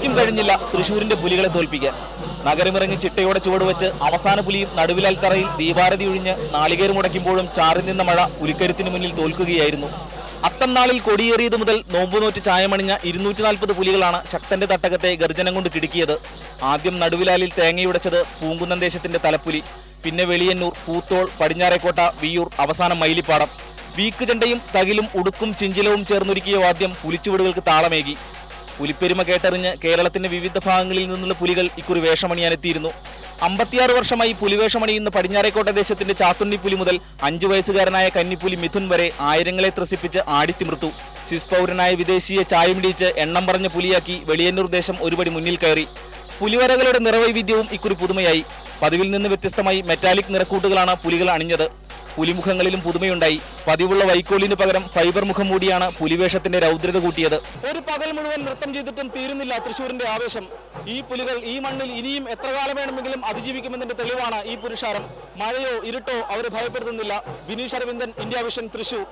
പുലിക്കും കഴിഞ്ഞില്ല. തൃശൂരിന്റെ പുലികളെ തോൽപ്പിക്കാൻ. നഗരമിറങ്ങി ചിട്ടയോടെ ചുവടുവെച്ച് അവസാന പുലിയും നടുവിലാൽ നടുവിലൽത്തറയിൽ ദീപാരതി ഒഴിഞ്ഞ് നാളികേര് മുടക്കുമ്പോഴും ചാറി നിന്ന മഴ ഉരുക്കരുത്തിന് മുന്നിൽ തോൽക്കുകയായിരുന്നു. അത്തം നാളിൽ കൊടിയേറിയത് മുതൽ നോമ്പുനോറ്റ് ചായമണിഞ്ഞ ഇരുന്നൂറ്റി നാൽപ്പത് പുലികളാണ് ശക്തന്റെ തട്ടകത്തെ ഗർജനം കൊണ്ട് കിടുക്കിയത്. ആദ്യം നടുവിലാലിൽ തേങ്ങയുടച്ചത് പൂങ്കുന്നം ദേശത്തിന്റെ തലപ്പുലി. പിന്നെ വെളിയന്നൂർ പൂത്തോൾ പടിഞ്ഞാറേക്കോട്ട വിയൂർ അവസാനം മൈലിപ്പാടം വീക്ക് ചെണ്ടയും തകിലും ഉടുക്കും ചിഞ്ചിലവും ചേർന്നൊരുക്കിയ വാദ്യം പുലിച്ചുവടുകൾക്ക് താളമേകി. പുലിപ്പെരുമ കേട്ടറിഞ്ഞ് കേരളത്തിന്റെ വിവിധ ഭാഗങ്ങളിൽ നിന്നുള്ള പുലികൾ ഇക്കുറി വേഷമണിയാനെത്തിയിരുന്നു അമ്പത്തിയാറ് വർഷമായി പുലിവേഷമണിയുന്ന പടിഞ്ഞാറേക്കോട്ട ദേശത്തിന്റെ ചാത്തുണ്ണിപ്പുലി മുതൽ അഞ്ചു വയസ്സുകാരനായ കന്നിപ്പുലി മിഥുൻ വരെ ആയിരങ്ങളെ ത്രസിപ്പിച്ച് ആടിത്തിമിർത്തു. സ്വിസ് പൗരനായ വിദേശിയെ ചായമിടിയിച്ച് എണ്ണം പറഞ്ഞ പുലിയാക്കി വെളിയന്നൂർ ദേശം ഒരുപടി മുന്നിൽ കയറി. പുലിവരകളുടെ നിറവൈവിധ്യവും ഇക്കുറി പുതുമയായി. പതിവിൽ നിന്ന് വ്യത്യസ്തമായി മെറ്റാലിക് നിറക്കൂട്ടുകളാണ് പുലികൾ അണിഞ്ഞത്. പുലിമുഖങ്ങളിലും പുതുമയുണ്ടായി. പതിവുള്ള വൈക്കോലിന് പകരം ഫൈബർ മുഖം മൂടിയാണ് പുലിവേഷത്തിന്റെ രൗദ്രത കൂട്ടിയത്. ഒരു പകൽ മുഴുവൻ നൃത്തം ചെയ്തിട്ടും തീരുന്നില്ല തൃശൂരിന്റെ ആവേശം. ഈ പുലികൾ ഈ മണ്ണിൽ ഇനിയും എത്ര കാലം വേണമെങ്കിലും അതിജീവിക്കുമെന്നതിന്റെ തെളിവാണ് ഈ പുരുഷാരം. മഴയോ ഇരുട്ടോ അവരെ ഭയപ്പെടുത്തുന്നില്ല. Vineesh Aravindan India Vision Thrissur